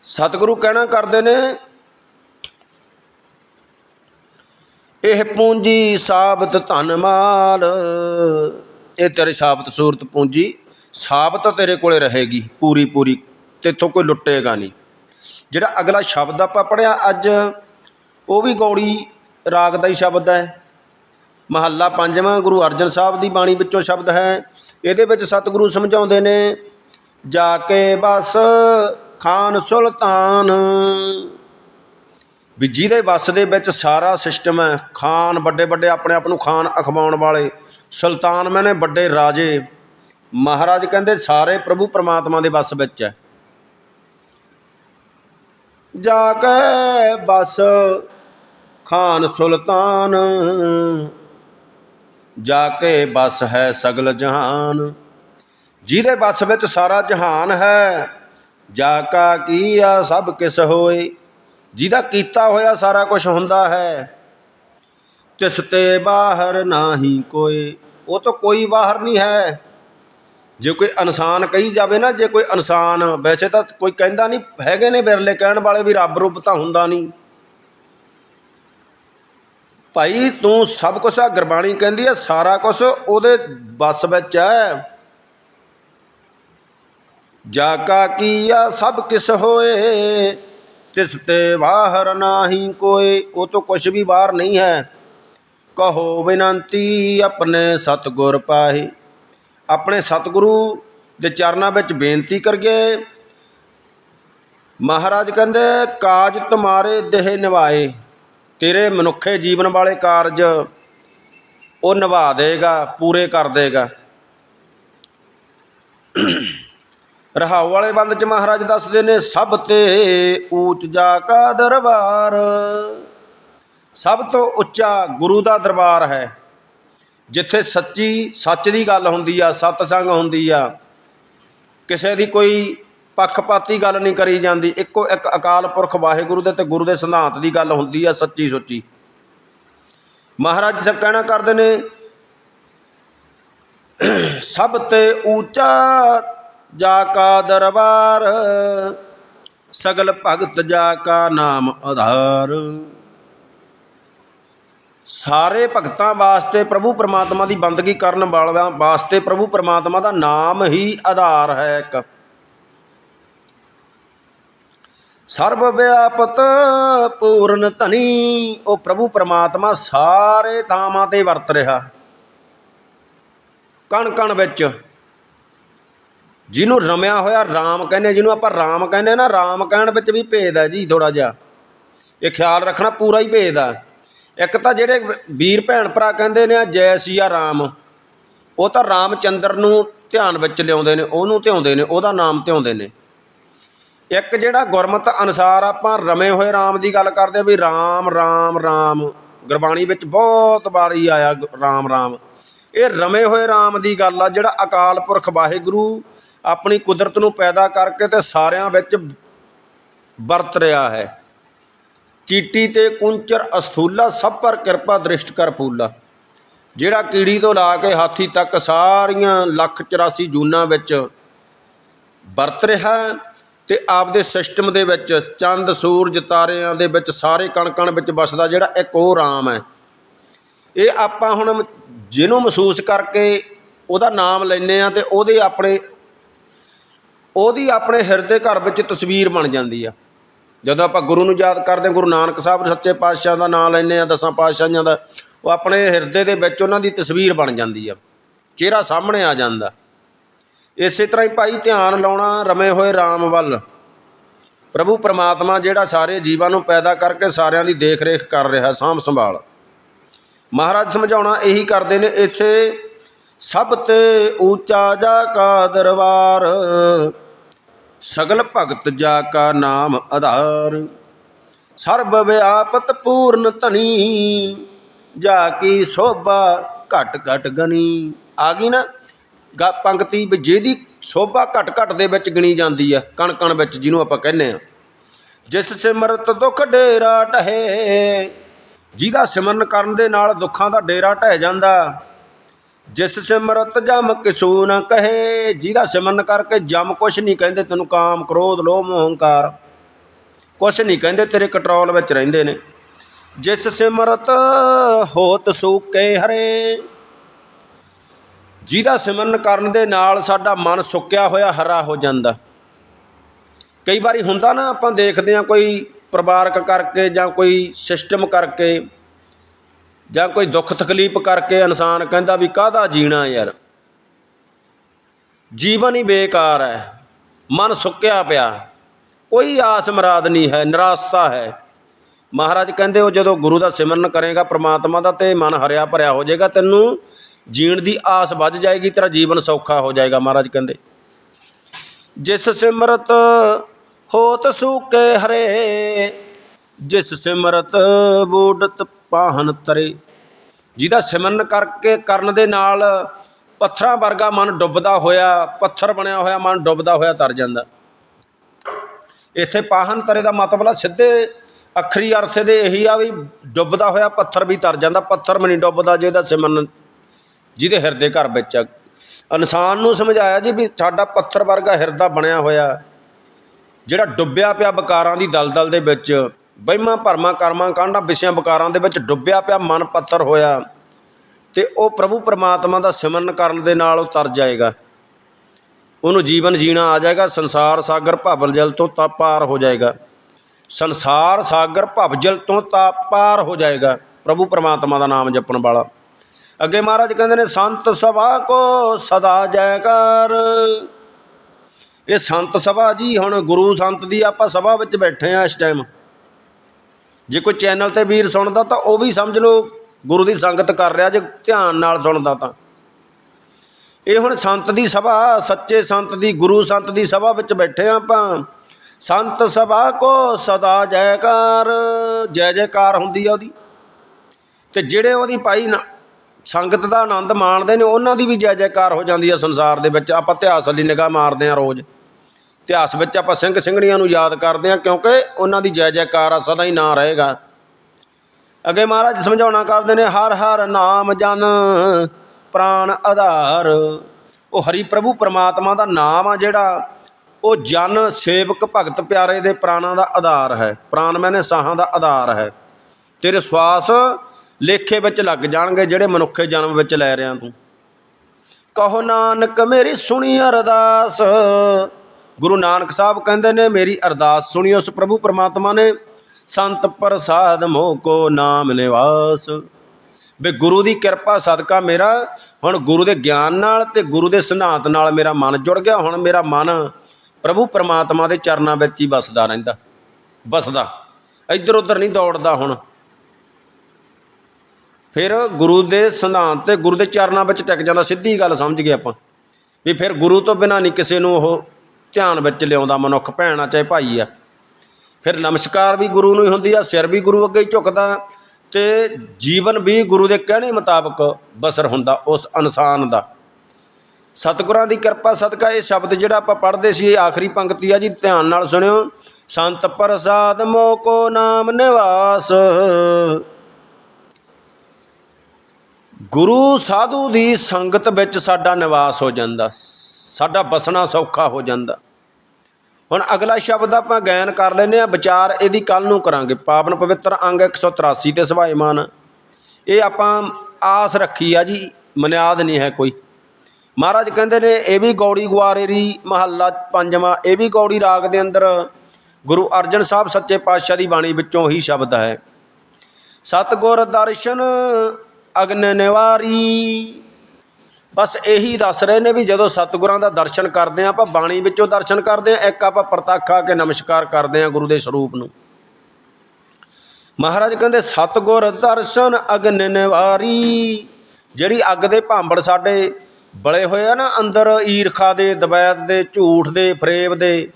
ਸਤਿਗੁਰੂ ਕਹਿਣਾ ਕਰਦੇ ਨੇ ਇਹ ਪੂੰਜੀ ਸਾਬਤ ਧਨਮਾਲ ਇਹ ਤੇਰੀ ਸਾਬਤ ਸੂਰਤ ਪੂੰਜੀ। ਸਾਬਤ ਤੇਰੇ ਕੋਲੇ ਰਹੇਗੀ ਪੂਰੀ ਪੂਰੀ। ਤੇਥੋਂ ਕੋਈ ਲੁੱਟੇਗਾ ਨਹੀਂ। ਜਿਹੜਾ ਅਗਲਾ ਸ਼ਬਦ ਆਪਾਂ ਪੜਿਆ ਅੱਜ, ਉਹ ਵੀ ਗੌੜੀ ਰਾਗ ਦਾ ਹੀ ਸ਼ਬਦ ਹੈ। ਮਹੱਲਾ ਪੰਜਵਾਂ ਗੁਰੂ ਅਰਜਨ ਸਾਹਿਬ ਦੀ ਬਾਣੀ ਵਿੱਚੋਂ ਸ਼ਬਦ ਹੈ। ਇਹਦੇ ਵਿੱਚ ਸਤਿਗੁਰੂ ਸਮਝਾਉਂਦੇ ਨੇ, ਜਾ ਕੇ ਬਸ ਖਾਨ ਸੁਲਤਾਨ। ਵੀ ਜਿਹਦੇ ਵੱਸ ਦੇ ਵਿੱਚ ਸਾਰਾ ਸਿਸਟਮ ਹੈ, ਖਾਨ ਵੱਡੇ ਵੱਡੇ ਆਪਣੇ ਆਪ ਨੂੰ ਖਾਨ ਅਖਵਾਉਣ ਵਾਲੇ, ਸੁਲਤਾਨ ਮੈਨੇ ਵੱਡੇ ਰਾਜੇ, ਮਹਾਰਾਜ ਕਹਿੰਦੇ ਸਾਰੇ ਪ੍ਰਭੂ ਪਰਮਾਤਮਾ ਦੇ ਵੱਸ ਵਿੱਚ ਹੈ। ਜਾ ਕੇ ਬਸ ਖਾਨ ਸੁਲਤਾਨ, ਜਾ ਕੇ ਬਸ ਹੈ ਸਗਲ ਜਹਾਨ, ਜਿਹਦੇ ਵੱਸ ਵਿੱਚ ਸਾਰਾ ਜਹਾਨ ਹੈ, ਜਾ ਕਾ ਕੀਆ ਸਭ ਕਿਸ ਹੋਏ। ਜਿਹਦਾ ਕੀਤਾ ਹੋਇਆ ਸਾਰਾ ਕੁਝ ਹੁੰਦਾ ਹੈ। ਤਿਸ ਤੇ ਬਾਹਰ ਨਾਹੀ ਕੋਈ ਉਹ ਤੋਂ ਕੋਈ ਬਾਹਰ ਨਹੀਂ ਹੈ। ਜੇ ਕੋਈ ਇਨਸਾਨ ਕਹੀ ਜਾਵੇ ਨਾ, ਜੇ ਕੋਈ ਇਨਸਾਨ, ਵੈਸੇ ਤਾਂ ਕੋਈ ਕਹਿੰਦਾ ਨਹੀਂ, ਹੈਗੇ ਨੇ ਬਿਰਲੇ, ਕਹਿਣ ਵਾਲੇ ਵੀ ਰੱਬ ਰੂਪ ਤਾਂ ਹੁੰਦਾ ਨਹੀਂ। ਭਾਈ ਤੂੰ ਸਭ ਕੁਝ ਆ, ਗੁਰਬਾਣੀ ਕਹਿੰਦੀ ਹੈ ਸਾਰਾ ਕੁਝ ਉਹਦੇ ਬਸ ਵਿੱਚ ਹੈ। ਜਾ ਕਾ ਕੀਆ ਸਭ ਕਿਸ ਹੋਏ ਤਿਸ ਤੇ ਬਾਹਰ ਨਾਹੀ ਕੋਈ ਉਹ ਤੋਂ ਕੁਝ ਵੀ ਬਾਹਰ ਨਹੀਂ ਹੈ। ਕਹੋ ਬੇਨੰਤੀ ਆਪਣੇ ਸਤਗੁਰ ਪਾਹੀ। ਆਪਣੇ ਸਤਿਗੁਰੂ ਦੇ ਚਰਨਾਂ ਵਿੱਚ ਬੇਨਤੀ ਕਰੀਏ। ਮਹਾਰਾਜ ਕਹਿੰਦੇ, ਕਾਜ ਤੁਮਾਰੇ ਦੇਹ ਨਿਭਾਏ ਤੇਰੇ ਮਨੁੱਖੇ ਜੀਵਨ ਵਾਲੇ ਕਾਰਜ ਉਹ ਨਿਭਾ ਦੇਗਾ, ਪੂਰੇ ਕਰ ਦੇਗਾ। ਰਹਾਉ ਵਾਲੇ ਬੰਦ ਚ ਮਹਾਰਾਜ ਦੱਸਦੇ ਨੇ, ਸਭ ਤੇ ਊਚ ਜਾ ਕਾ ਦਰਬਾਰ। ਸਭ ਤੋਂ ਉੱਚਾ ਗੁਰੂ ਦਾ ਦਰਬਾਰ ਹੈ। ਜਿੱਥੇ ਸੱਚੀ, ਸੱਚ ਦੀ ਗੱਲ ਹੁੰਦੀ ਆ ਸਤਸੰਗ ਹੁੰਦੀ ਆ, ਕਿਸੇ ਦੀ ਕੋਈ ਪੱਖਪਾਤੀ ਗੱਲ ਨਹੀਂ ਕਰੀ ਜਾਂਦੀ। ਇੱਕੋ ਇੱਕ ਅਕਾਲ ਪੁਰਖ ਵਾਹਿਗੁਰੂ ਦੇ ਤੇ ਗੁਰੂ ਦੇ ਸਿਧਾਂਤ ਦੀ ਗੱਲ ਹੁੰਦੀ ਆ, ਸੱਚੀ ਸੁੱਚੀ। ਮਹਾਰਾਜ ਸਭ ਕਹਿਣਾ ਕਰਦੇ ਨੇ, ਸਭ ਤੇ ਉੱਚਾ ਜਾ ਕਾ ਦਰਬਾਰ, ਸਗਲ ਭਗਤ ਜਾ ਕਾ ਨਾਮ ਆਧਾਰ। ਸਾਰੇ ਭਗਤਾਂ ਵਾਸਤੇ ਪ੍ਰਭੂ ਪਰਮਾਤਮਾ ਦੀ ਬੰਦਗੀ ਕਰਨ ਵਾਲਿਆਂ ਵਾਸਤੇ ਪ੍ਰਭੂ ਪਰਮਾਤਮਾ ਦਾ ਨਾਮ ਹੀ ਆਧਾਰ ਹੈ ਇੱਕ। ਸਰਬ ਵਿਆਪਤ ਪੂਰਨ ਧਨੀ, ਉਹ ਪ੍ਰਭੂ ਪਰਮਾਤਮਾ ਸਾਰੇ ਥਾਵਾਂ ਤੇ ਵਰਤ ਰਿਹਾ। ਕਣ ਕਣ ਵਿੱਚ ਜਿਹਨੂੰ ਰਮਿਆ ਹੋਇਆ ਰਾਮ ਕਹਿੰਦੇ, ਜਿਹਨੂੰ ਆਪਾਂ ਰਾਮ ਕਹਿੰਦੇ ਨਾ, ਰਾਮ ਕਹਿਣ ਵਿੱਚ ਵੀ ਭੇਦ ਹੈ ਜੀ ਥੋੜਾ ਜਿਹਾ। ਇਹ ਖਿਆਲ ਰੱਖਣਾ ਪੂਰਾ ਹੀ ਭੇਦ ਆ। ਇੱਕ ਤਾਂ ਜਿਹੜੇ ਵੀਰ ਭੈਣ ਭਰਾ ਕਹਿੰਦੇ ਨੇ ਆ, ਜੈ ਸੀਆ ਰਾਮ। ਉਹ ਤਾਂ ਰਾਮਚੰਦਰ ਨੂੰ ਧਿਆਨ ਵਿੱਚ ਲਿਆਉਂਦੇ ਨੇ, ਉਹਨੂੰ ਧਿਆਉਂਦੇ ਨੇ, ਉਹਦਾ ਨਾਮ ਧਿਆਉਂਦੇ ਨੇ। ਇੱਕ ਜਿਹੜਾ ਗੁਰਮਤ ਅਨੁਸਾਰ ਆਪਾਂ ਰਮੇ ਹੋਏ ਰਾਮ ਦੀ ਗੱਲ ਕਰਦੇ ਆ ਵੀ ਰਾਮ ਰਾਮ ਰਾਮ। ਗੁਰਬਾਣੀ ਵਿੱਚ ਬਹੁਤ ਵਾਰੀ ਆਇਆ ਗ- ਰਾਮ ਰਾਮ। ਇਹ ਰਮੇ ਹੋਏ ਰਾਮ ਦੀ ਗੱਲ ਆ, ਜਿਹੜਾ ਅਕਾਲ ਪੁਰਖ ਵਾਹਿਗੁਰੂ ਆਪਣੀ ਕੁਦਰਤ ਨੂੰ ਪੈਦਾ ਕਰਕੇ ਤੇ ਸਾਰਿਆਂ ਵਿੱਚ ਵਰਤ ਰਿਹਾ ਹੈ। ਚੀਟੀ ਤੇ ਕੁੰਚਰ ਅਸਥੂਲਾ, ਸਭ ਪਰ ਕਿਰਪਾ ਦ੍ਰਿਸ਼ਟ ਕਰ ਫੂਲਾ। ਜਿਹੜਾ ਕੀੜੀ ਤੋਂ ਲਾ ਕੇ ਹਾਥੀ ਤੱਕ ਸਾਰੀਆਂ ਲੱਖ 84 ਜੂਨਾਂ ਵਿੱਚ ਵਰਤ ਰਿਹਾ ਹੈ ਤੇ ਆਪਦੇ ਸਿਸਟਮ ਦੇ ਵਿੱਚ, ਚੰਦ, ਸੂਰਜ, ਤਾਰਿਆਂ ਦੇ ਵਿੱਚ, ਸਾਰੇ ਕਣ ਕਣ ਵਿੱਚ ਵਸਦਾ ਜਿਹੜਾ ਇੱਕ ਉਹ ਰਾਮ ਹੈ। ਇਹ ਆਪਾਂ ਹੁਣ ਜਿਹਨੂੰ ਮਹਿਸੂਸ ਕਰਕੇ ਉਹਦਾ ਨਾਮ ਲੈਨੇ ਆ ਤੇ ਉਹਦੇ ਆਪਣੇ ਉਹਦੀ ਆਪਣੇ ਹਿਰਦੇ ਘਰ ਵਿੱਚ ਤਸਵੀਰ ਬਣ ਜਾਂਦੀ ਆ। ਜਦੋਂ ਆਪਾਂ ਗੁਰੂ ਨੂੰ ਯਾਦ ਕਰਦੇ ਹਾਂ, ਗੁਰੂ ਨਾਨਕ ਸਾਹਿਬ ਸੱਚੇ ਪਾਤਸ਼ਾਹ ਦਾ ਨਾਮ ਲੈਨੇ ਆ ਦਸਾਂ ਪਾਤਸ਼ਾਹਾਂ ਦਾ, ਉਹ ਆਪਣੇ ਹਿਰਦੇ ਦੇ ਵਿੱਚ ਉਹਨਾਂ ਦੀ ਤਸਵੀਰ ਬਣ ਜਾਂਦੀ ਆ। ਚਿਹਰਾ ਸਾਹਮਣੇ ਆ ਜਾਂਦਾ। ਇਸੇ ਤਰ੍ਹਾਂ ਹੀ ਭਾਈ ਧਿਆਨ ਲਾਉਣਾ, ਰਮੇ ਹੋਏ RAM ਵੱਲ। ਪ੍ਰਭੂ ਪਰਮਾਤਮਾ ਜਿਹੜਾ ਸਾਰੇ ਜੀਵਾਂ ਨੂੰ ਪੈਦਾ ਕਰਕੇ ਸਾਰਿਆਂ ਦੀ ਦੇਖ ਰੇਖ ਕਰ ਰਿਹਾ, ਸਾਂਭ ਸੰਭਾਲ। ਮਹਾਰਾਜ ਸਮਝਾਉਣਾ ਇਹੀ ਕਰਦੇ ਨੇ, ਇੱਥੇ ਸਭ ਤੇ ਉੱਚਾ ਜਾ ਕਾ ਦਰਬਾਰ ਸਗਲ ਭਗਤ ਜਾ ਕਾ ਨਾਮ ਆਧਾਰ। ਸਰਬ ਵਿਆਪਤ ਪੂਰਨ ਧਨੀ, ਜਾ ਕੀ ਸੋਭਾ ਘਟ ਘਟ ਗਨੀ ਆ ਗਈ ਨਾ, ਗਾ ਪੰਕਤੀ ਵੀ ਜਿਹਦੀ ਸੋਭਾ ਘਟ ਘਟ ਦੇ ਵਿੱਚ ਗਿਣੀ ਜਾਂਦੀ ਆ ਕਣ ਕਣ ਵਿੱਚ ਜਿਹਨੂੰ ਆਪਾਂ ਕਹਿੰਦੇ ਆ। ਜਿਸ ਸਿਮਰਤ ਦੁਖ ਡੇਰਾ ਟਹੇ ਜਿਹਦਾ ਸਿਮਰਨ ਕਰਨ ਦੇ ਨਾਲ ਦੁੱਖਾਂ ਦਾ ਡੇਰਾ ਢਹਿ ਜਾਂਦਾ ਜਿਸ ਸਿਮਰਤ ਜਮ ਕਿਸੂ ਨ ਕਹੇ, ਜਿਹਦਾ ਸਿਮਰਨ ਕਰਕੇ ਜਮ ਕੁਛ ਨਹੀਂ ਕਹਿੰਦੇ, ਤੈਨੂੰ ਕਾਮ ਕ੍ਰੋਧ, ਲੋਭ ਹੰਕਾਰ ਕੁਛ ਨਹੀਂ ਕਹਿੰਦੇ, ਤੇਰੇ ਕੰਟਰੋਲ ਵਿੱਚ ਰਹਿੰਦੇ ਨੇ। ਜਿਸ ਸਿਮਰਤ ਹੋਤ ਸੂਕੇ ਹਰੇ, ਜਿਹਦਾ ਸਿਮਰਨ ਕਰਨ ਦੇ ਨਾਲ ਸਾਡਾ ਮਨ ਸੁੱਕਿਆ ਹੋਇਆ, ਹਰਾ ਹੋ ਜਾਂਦਾ। ਕਈ ਵਾਰੀ ਹੁੰਦਾ ਨਾ, ਆਪਾਂ ਦੇਖਦੇ ਹਾਂ ਕੋਈ ਪਰਿਵਾਰਕ ਕਰਕੇ ਜਾਂ ਕੋਈ ਸਿਸਟਮ ਕਰਕੇ ਜਾਂ ਕੋਈ ਦੁੱਖ ਤਕਲੀਫ ਕਰਕੇ ਇਨਸਾਨ ਕਹਿੰਦਾ ਵੀ ਕਾਹਦਾ ਜੀਣਾ ਯਾਰ? ਜੀਵਨ ਹੀ ਬੇਕਾਰ ਹੈ, ਮਨ ਸੁੱਕਿਆ ਪਿਆ। ਕੋਈ ਆਸ ਮਰਾਦ ਨਹੀਂ ਹੈ, ਨਿਰਾਸਤਾ ਹੈ। ਮਹਾਰਾਜ ਕਹਿੰਦੇ, ਉਹ ਜਦੋਂ ਗੁਰੂ ਦਾ ਸਿਮਰਨ ਕਰੇਗਾ ਪ੍ਰਮਾਤਮਾ ਦਾ ਤੇ ਮਨ ਹਰਿਆ ਭਰਿਆ ਹੋ ਜਾਏਗਾ, ਤੈਨੂੰ ਜੀਣ ਦੀ ਆਸ ਵੱਜ ਜਾਏਗੀ, ਤੇਰਾ ਜੀਵਨ ਸੌਖਾ ਹੋ ਜਾਏਗਾ। ਮਹਾਰਾਜ ਕਹਿੰਦੇ, ਜਿਸ ਸਿਮਰਤ ਹੋਤ ਸੂਕੇ ਹਰੇ, ਜਿਸ ਸਿਮਰਤ ਬੂਡਤ ਪਾਹਨ ਤਰੇ। ਜਿਹਦਾ ਸਿਮਰਨ ਕਰਕੇ ਕਰਨ ਦੇ ਨਾਲ ਪੱਥਰਾਂ ਵਰਗਾ ਮਨ ਡੁੱਬਦਾ ਹੋਇਆ, ਪੱਥਰ ਬਣਿਆ ਹੋਇਆ ਮਨ ਡੁੱਬਦਾ ਹੋਇਆ ਤਰ ਜਾਂਦਾ। ਇੱਥੇ ਪਾਹਨ ਤਰੇ ਦਾ ਮਤਲਬ ਆ ਸਿੱਧੇ ਅੱਖਰੀ ਅਰਥ ਦੇ ਇਹੀ ਆ ਵੀ ਡੁੱਬਦਾ ਹੋਇਆ ਪੱਥਰ ਵੀ ਤਰ ਜਾਂਦਾ, ਪੱਥਰ ਵੀ ਨਹੀਂ ਡੁੱਬਦਾ ਜਿਹਦਾ ਸਿਮਰਨ ਜਿਹਦੇ ਹਿਰਦੇ ਘਰ ਵਿੱਚ ਆ। ਇਨਸਾਨ ਨੂੰ ਸਮਝਾਇਆ ਜੀ ਵੀ ਸਾਡਾ ਪੱਥਰ ਵਰਗਾ ਹਿਰਦਾ ਬਣਿਆ ਹੋਇਆ, ਜਿਹੜਾ ਡੁੱਬਿਆ ਪਿਆ ਬਕਾਰਾਂ ਦੀ ਦਲਦਲ ਦੇ ਵਿੱਚ ਵਹਿਮਾਂ ਭਰਮਾਂ ਕਰਮਾਂ ਕਾਂਡਾਂ ਵਿਸ਼ਿਆਂ ਵਿਕਾਰਾਂ ਦੇ ਵਿੱਚ ਡੁੱਬਿਆ ਪਿਆ ਮਨ ਪੱਥਰ ਹੋਇਆ ਤੇ ਉਹ ਪ੍ਰਭੂ ਪਰਮਾਤਮਾ ਦਾ ਸਿਮਰਨ ਕਰਨ ਦੇ ਨਾਲ ਉਹ ਤਰ ਜਾਏਗਾ। ਉਹਨੂੰ ਜੀਵਨ ਜੀਣਾ ਆ ਜਾਏਗਾ, ਸੰਸਾਰ ਸਾਗਰ ਭਵਲ ਜਲ ਤੋਂ ਤਾਂ ਪਾਰ ਹੋ ਜਾਏਗਾ। ਸੰਸਾਰ ਸਾਗਰ ਭਵਜਲ ਤੋਂ ਤਾਂ ਪਾਰ ਹੋ ਜਾਏਗਾ। ਪ੍ਰਭੂ ਪਰਮਾਤਮਾ ਦਾ ਨਾਮ ਜਪਣ ਵਾਲਾ। ਅੱਗੇ ਮਹਾਰਾਜ ਕਹਿੰਦੇ ਨੇ, ਸੰਤ ਸਭਾ ਕੋ ਸਦਾ ਜੈਕਾਰ। ਇਹ ਸੰਤ ਸਭਾ ਜੀ, ਹੁਣ ਗੁਰੂ ਸੰਤ ਦੀ ਆਪਾਂ ਸਭਾ ਵਿੱਚ ਬੈਠੇ ਆ ਇਸ ਟਾਈਮ ਜੇ ਕੋਈ ਚੈਨਲ ਤੇ ਵੀਰ ਸੁਣਦਾ ਤਾਂ ਉਹ ਵੀ ਸਮਝ ਲਓ, ਗੁਰੂ ਦੀ ਸੰਗਤ ਕਰ ਰਿਹਾ, ਜੇ ਧਿਆਨ ਨਾਲ ਸੁਣਦਾ ਤਾਂ। ਇਹ ਹੁਣ ਸੰਤ ਦੀ ਸਭਾ, ਸੱਚੇ ਸੰਤ ਦੀ, ਗੁਰੂ ਸੰਤ ਦੀ ਸਭਾ ਵਿੱਚ ਬੈਠੇ ਆ ਆਪਾਂ। ਸੰਤ ਸਭਾ ਕੋ ਸਦਾ ਜੈਕਾਰ, ਜੈ ਜੈਕਾਰ ਹੁੰਦੀ ਆ ਉਹਦੀ। ਤੇ ਜਿਹੜੇ ਉਹਦੀ ਭਾਈ ਨਾ- ਸੰਗਤ ਦਾ ਆਨੰਦ ਮਾਣਦੇ ਨੇ, ਉਹਨਾਂ ਦੀ ਵੀ ਜੈ ਜੈਕਾਰ ਹੋ ਜਾਂਦੀ ਆ ਸੰਸਾਰ ਦੇ ਵਿੱਚ। ਆਪਾਂ ਇਤਿਹਾਸ ਵਾਲੀ ਨਿਗਾਹ ਮਾਰਦੇ ਆ ਰੋਜ਼। ਇਤਿਹਾਸ ਵਿੱਚ ਆਪਾਂ ਸਿੰਘ ਸਿੰਘਣੀਆਂ ਨੂੰ ਯਾਦ ਕਰਦੇ ਹਾਂ ਕਿਉਂਕਿ ਉਹਨਾਂ ਦੀ ਜੈ ਜੈਕਾਰ ਆ, ਸਦਾ ਹੀ ਨਾਂ ਰਹੇਗਾ। ਅੱਗੇ ਮਹਾਰਾਜ ਸਮਝਾਉਣਾ ਕਰਦੇ ਨੇ, ਹਰ ਹਰ ਨਾਮ ਜਨ ਪ੍ਰਾਣ ਆਧਾਰ। ਉਹ ਹਰੀ ਪ੍ਰਭੂ ਪਰਮਾਤਮਾ ਦਾ ਨਾਮ ਆ ਜਿਹੜਾ, ਉਹ ਜਨ ਸੇਵਕ ਭਗਤ ਪਿਆਰੇ ਦੇ ਪ੍ਰਾਣਾਂ ਦਾ ਆਧਾਰ ਹੈ। ਪ੍ਰਾਣ ਮੈਨੇ ਸਾਹਾਂ ਦਾ ਆਧਾਰ ਹੈ। ਤੇਰੇ ਸਵਾਸ ਲੇਖੇ ਵਿੱਚ ਲੱਗ ਜਾਣਗੇ ਜਿਹੜੇ ਮਨੁੱਖੇ ਜਨਮ ਵਿੱਚ ਲੈ ਰਿਆਂ ਤੂੰ। ਕਹੋ ਨਾਨਕ ਮੇਰੀ ਸੁਣੀ ਅਰਦਾਸ। ਗੁਰੂ ਨਾਨਕ ਸਾਹਿਬ ਕਹਿੰਦੇ ਨੇ, ਮੇਰੀ ਅਰਦਾਸ ਸੁਣੀ ਉਸ ਪ੍ਰਭੂ ਪਰਮਾਤਮਾ ਨੇ। ਸੰਤ ਪ੍ਰਸਾਦ ਮੋਹ ਕੋ ਨਾਮ ਨਿਵਾਸ। ਵੀ ਗੁਰੂ ਦੀ ਕਿਰਪਾ ਸਦਕਾ ਮੇਰਾ। ਹੁਣ ਗੁਰੂ ਦੇ ਗਿਆਨ ਨਾਲ ਤੇ ਗੁਰੂ ਦੇ ਸਿਧਾਂਤ ਨਾਲ ਮੇਰਾ ਮਨ ਜੁੜ ਗਿਆ। ਹੁਣ ਮੇਰਾ ਮਨ ਪ੍ਰਭੂ ਪਰਮਾਤਮਾ ਦੇ ਚਰਨਾਂ ਵਿੱਚ ਹੀ ਵਸਦਾ ਰਹਿੰਦਾ। ਵਸਦਾ। ਇੱਧਰ ਉੱਧਰ ਨਹੀਂ ਦੌੜਦਾ ਹੁਣ। ਫਿਰ ਗੁਰੂ ਦੇ ਸਿਧਾਂਤ ਤੇ ਗੁਰੂ ਦੇ ਚਰਨਾਂ ਵਿੱਚ ਟਿਕ ਜਾਂਦਾ। ਸਿੱਧੀ ਗੱਲ ਸਮਝ ਗਏ ਆਪਾਂ। ਵੀ ਫਿਰ ਗੁਰੂ ਤੋਂ ਬਿਨਾਂ ਨਹੀਂ ਕਿਸੇ ਨੂੰ ਉਹ ਧਿਆਨ ਵਿੱਚ ਲਿਆਉਂਦਾ ਮਨੁੱਖ ਭੈਣ ਆ, ਚਾਹੇ ਭਾਈ ਆ। ਫਿਰ ਨਮਸਕਾਰ ਵੀ ਗੁਰੂ ਨੂੰ ਹੀ ਹੁੰਦੀ ਆ, ਸਿਰ ਵੀ ਗੁਰੂ ਅੱਗੇ ਹੀ ਝੁਕਦਾ ਤੇ ਜੀਵਨ ਵੀ ਗੁਰੂ ਦੇ ਕਹਿਣੇ ਮੁਤਾਬਕ ਬਸਰ ਹੁੰਦਾ ਉਸ ਇਨਸਾਨ ਦਾ। ਸਤਿਗੁਰਾਂ ਦੀ ਕਿਰਪਾ ਸਦਕਾ ਇਹ ਸ਼ਬਦ ਜਿਹੜਾ ਆਪਾਂ ਪੜ੍ਹਦੇ ਸੀ, ਇਹ ਆਖਰੀ ਪੰਕਤੀ ਆ ਜੀ, ਧਿਆਨ ਨਾਲ ਸੁਣਿਓ। ਸੰਤ ਪ੍ਰਸਾਦ ਮੋਕੋ ਨਾਮ ਨਿਵਾਸ। ਗੁਰੂ ਸਾਧੂ ਦੀ ਸੰਗਤ ਵਿੱਚ ਸਾਡਾ ਨਿਵਾਸ ਹੋ ਜਾਂਦਾ। ਸਾਡਾ ਬਸਣਾ ਸੌਖਾ ਹੋ ਜਾਂਦਾ। ਹੁਣ ਅਗਲਾ ਸ਼ਬਦ ਆਪਾਂ ਗਾਇਨ ਕਰ ਲੈਨੇ ਆ ਵਿਚਾਰ ਇਹਦੀ ਕੱਲ ਨੂੰ ਕਰਾਂਗੇ। ਪਾਵਨ ਪਵਿੱਤਰ ਅੰਗ 183 ਤੇ ਸੁਭਾਏਮਾਨ ਇਹ ਆਪਾਂ ਆਸ ਰੱਖੀ ਆ ਜੀ, ਮਨਿਆਦ ਨਹੀਂ ਹੈ ਕੋਈ। ਮਹਾਰਾਜ ਕਹਿੰਦੇ ਨੇ, ਇਹ ਵੀ ਗੌੜੀ ਗੁਆਰੇਰੀ ਮਹੱਲਾ ਪੰਜਵਾਂ, ਇਹ ਵੀ ਗੌੜੀ ਰਾਗ ਦੇ ਅੰਦਰ ਗੁਰੂ ਅਰਜਨ ਸਾਹਿਬ ਸੱਚੇ ਪਾਤਸ਼ਾਹ ਦੀ ਬਾਣੀ ਵਿੱਚੋਂ ਹੀ ਸ਼ਬਦ ਹੈ। ਸਤਗੁਰ ਦਰਸ਼ਨ ਅਗਨ ਨਿਵਾਰੀ ਬਸ ਇਹੀ ਦੱਸ ਰਹੇ ਨੇ ਵੀ ਜਦੋਂ ਸਤਿਗੁਰਾਂ ਦਾ ਦਰਸ਼ਨ ਕਰਦੇ ਆ ਆਪਾਂ ਬਾਣੀ ਵਿੱਚੋਂ ਦਰਸ਼ਨ ਕਰਦੇ ਆ ਇੱਕ ਆਪਾਂ ਪ੍ਰਤੱਖ ਆ ਕੇ ਨਮਸਕਾਰ ਕਰਦੇ ਆ ਗੁਰੂ ਦੇ ਸਰੂਪ ਨੂੰ। ਮਹਾਰਾਜ ਕਹਿੰਦੇ, ਸਤਿਗੁਰ ਦਰਸ਼ਨ ਅਗਨ ਨਿਵਾਰੀ। ਜਿਹੜੀ ਅੱਗ ਦੇ ਭਾਂਬੜ ਸਾਡੇ ਬਲੇ ਹੋਏ ਆ ਨਾ, ਅੰਦਰ ਈਰਖਾ ਦੇ, ਦਵੈਤ ਦੇ, ਝੂਠ ਦੇ, ਫਰੇਬ ਦੇ,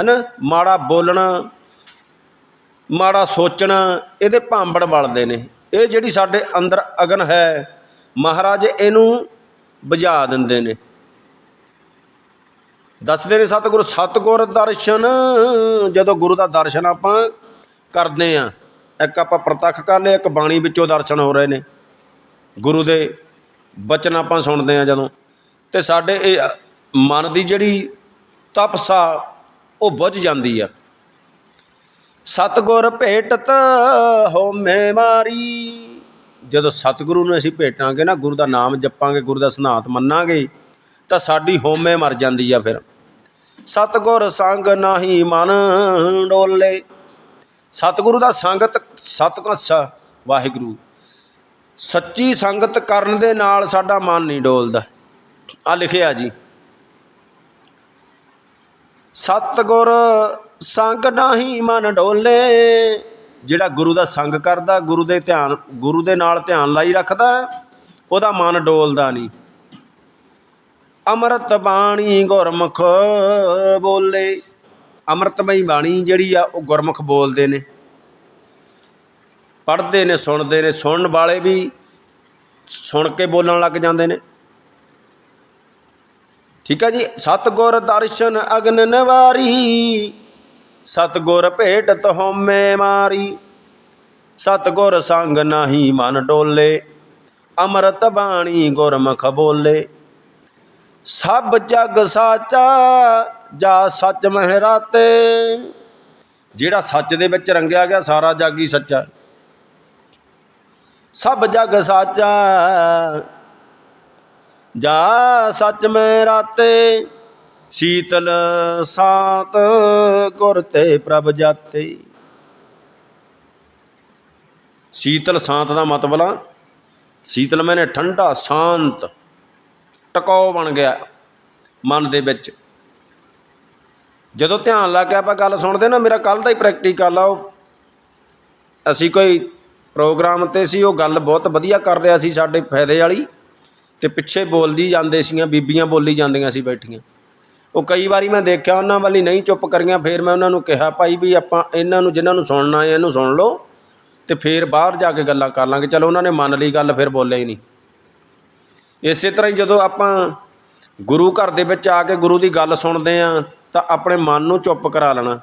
ਹਨਾ? ਮਾੜਾ ਬੋਲਣਾ, ਮਾੜਾ ਸੋਚਣਾ, ਇਹਦੇ ਭਾਂਬੜ ਬਲਦੇ ਨੇ। ਇਹ ਜਿਹੜੀ ਸਾਡੇ ਅੰਦਰ ਅਗਨ ਹੈ, ਮਹਾਰਾਜ ਇਹਨੂੰ ਬੁਝਾ ਦਿੰਦੇ ਨੇ। ਦੱਸਦੇ ਨੇ, ਸਤਿਗੁਰ ਸਤਿਗੁਰ ਦਰਸ਼ਨ, ਜਦੋਂ ਗੁਰੂ ਦਾ ਦਰਸ਼ਨ ਆਪਾਂ ਕਰਦੇ ਆ ਇੱਕ ਆਪਾਂ ਪ੍ਰਤੱਖ ਕਰ ਲਿਆ ਇੱਕ ਬਾਣੀ ਵਿੱਚੋਂ ਦਰਸ਼ਨ ਹੋ ਰਹੇ ਨੇ। ਗੁਰੂ ਦੇ ਬਚਨ ਆਪਾਂ ਸੁਣਦੇ ਆ ਜਦੋਂ। ਤੇ ਸਾਡੇ ਇਹ ਮਨ ਦੀ ਜਿਹੜੀ ਤਪਸਾ, ਉਹ ਬੁੱਝ ਜਾਂਦੀ ਆ। ਸਤਗੁਰ ਭੇਟਤ ਹੋਮੇ ਮਾਰੀ। ਜਦੋਂ ਸਤਿਗੁਰੂ ਨੂੰ ਅਸੀਂ ਭੇਟਾਂਗੇ ਨਾ, ਗੁਰੂ ਦਾ ਨਾਮ ਜਪਾਂਗੇ, ਗੁਰੂ ਦਾ ਸਿਧਾਂਤ ਮੰਨਾਂਗੇ, ਤਾਂ ਸਾਡੀ ਹੋਮੇ ਮਰ ਜਾਂਦੀ ਆ ਫਿਰ। ਸਤਗੁਰ ਸੰਗ ਨਾਹੀ ਮਨ ਡੋਲੇ। ਸਤਿਗੁਰੂ ਦਾ ਸੰਗਤ, ਸਤਿਗੁਰ ਵਾਹਿਗੁਰੂ। ਸੱਚੀ ਸੰਗਤ ਕਰਨ ਦੇ ਨਾਲ ਸਾਡਾ ਮਨ ਨਹੀਂ ਡੋਲਦਾ। ਆ ਲਿਖਿਆ ਜੀ। ਸਤਗੁਰ ਸੰਗ ਨਾਹੀ ਮਨ ਡੋਲੇ। ਜਿਹੜਾ ਗੁਰੂ ਦਾ ਸੰਗ ਕਰਦਾ, ਗੁਰੂ ਦੇ ਧਿਆਨ, ਗੁਰੂ ਦੇ ਨਾਲ ਧਿਆਨ ਲਾਈ ਰੱਖਦਾ, ਉਹਦਾ ਮਨ ਡੋਲਦਾ ਨਹੀਂ। ਅੰਮ੍ਰਿਤ ਬਾਣੀ ਗੁਰਮੁਖ ਬੋਲੇ। ਅੰਮ੍ਰਿਤਮਈ ਬਾਣੀ ਜਿਹੜੀ ਆ, ਉਹ ਗੁਰਮੁਖ ਬੋਲਦੇ ਨੇ। ਪੜ੍ਹਦੇ ਨੇ, ਸੁਣਦੇ ਨੇ, ਸੁਣਨ ਵਾਲੇ ਵੀ ਸੁਣ ਕੇ ਬੋਲਣ ਲੱਗ ਜਾਂਦੇ ਨੇ। ਠੀਕ ਹੈ ਜੀ? ਸਤਗੁਰ ਦਰਸ਼ਨ ਅਗਨ ਨਿਵਾਰੀ ਸਤਗੁਰ ਭੇਟ ਹਉਮੈ ਮਾਰੀ। ਸਤਗੁਰ ਸੰਗ ਨਾਹੀ ਮਨ ਡੋਲੇ। ਅੰਮ੍ਰਿਤ ਬਾਣੀ ਗੁਰਮੁਖ ਬੋਲੇ। ਸਭ ਜਗ ਸਾਚਾ, ਜਾ ਸੱਚ ਮਹਿਰਾਤੇ। ਜਿਹੜਾ ਸੱਚ ਦੇ ਵਿੱਚ ਰੰਗਿਆ ਗਿਆ, ਸਾਰਾ ਜਗ ਹੀ ਸੱਚਾ। ਹੈ। ਸਭ ਜਗ ਸਾਚਾ, ਜਾ ਸੱਚ ਮੈਂ ਸੀਤਲ ਸਾਤ ਗੁਰ ਤੇ ਪ੍ਰਭ ਜਾਤੇ। ਸੀਤਲ ਸਾਤ ਦਾ ਮਤਲਬ ਆ, ਸੀਤਲ ਮੈਨੇ ਠੰਡਾ, ਸ਼ਾਂਤ ਟਿਕਾਉ ਬਣ ਗਿਆ ਮਨ ਦੇ ਵਿੱਚ। ਜਦੋਂ ਧਿਆਨ ਲਾ ਕੇ ਆਪਾਂ ਗੱਲ ਸੁਣਦੇ ਨਾ, ਮੇਰਾ ਕੱਲ ਦਾ ਹੀ ਪ੍ਰੈਕਟੀਕਲ ਆ ਉਹ। ਅਸੀਂ ਕੋਈ ਪ੍ਰੋਗਰਾਮ ਤੇ ਸੀ, ਉਹ ਗੱਲ ਬਹੁਤ ਵਧੀਆ ਕਰ ਰਿਹਾ ਸੀ ਸਾਡੇ ਫਾਇਦੇ ਵਾਲੀ, ਤੇ ਪਿੱਛੇ ਬੋਲਦੀ ਜਾਂਦੇ ਸੀਆਂ ਬੀਬੀਆਂ ਬੋਲੀ ਜਾਂਦੀਆਂ ਸੀ ਬੈਠੀਆਂ। ਉਹ ਕਈ ਵਾਰੀ ਮੈਂ ਦੇਖਿਆ ਉਹਨਾਂ ਵਾਲੀ ਨਹੀਂ ਚੁੱਪ ਕਰੀਆਂ, ਫਿਰ ਮੈਂ ਉਹਨਾਂ ਨੂੰ ਕਿਹਾ, ਭਾਈ ਵੀ ਆਪਾਂ ਇਹਨਾਂ ਨੂੰ, ਜਿਨ੍ਹਾਂ ਨੂੰ ਸੁਣਨਾ ਹੈ, ਇਹਨੂੰ ਸੁਣ ਲਓ ਤੇ ਫਿਰ ਬਾਹਰ ਜਾ ਕੇ ਗੱਲਾਂ ਕਰ ਲਾਂਗੇ। ਚਲੋ ਉਹਨਾਂ ਨੇ ਮੰਨ ਲਈ ਗੱਲ, ਫਿਰ ਬੋਲੇ ਹੀ ਨਹੀਂ। ਇਸੇ ਤਰ੍ਹਾਂ ਹੀ ਜਦੋਂ ਆਪਾਂ ਗੁਰੂ ਘਰ ਦੇ ਵਿੱਚ ਆ ਕੇ ਗੁਰੂ ਦੀ ਗੱਲ ਸੁਣਦੇ ਆ ਤਾਂ ਆਪਣੇ ਮਨ ਨੂੰ ਚੁੱਪ ਕਰਾ ਲੈਣਾ।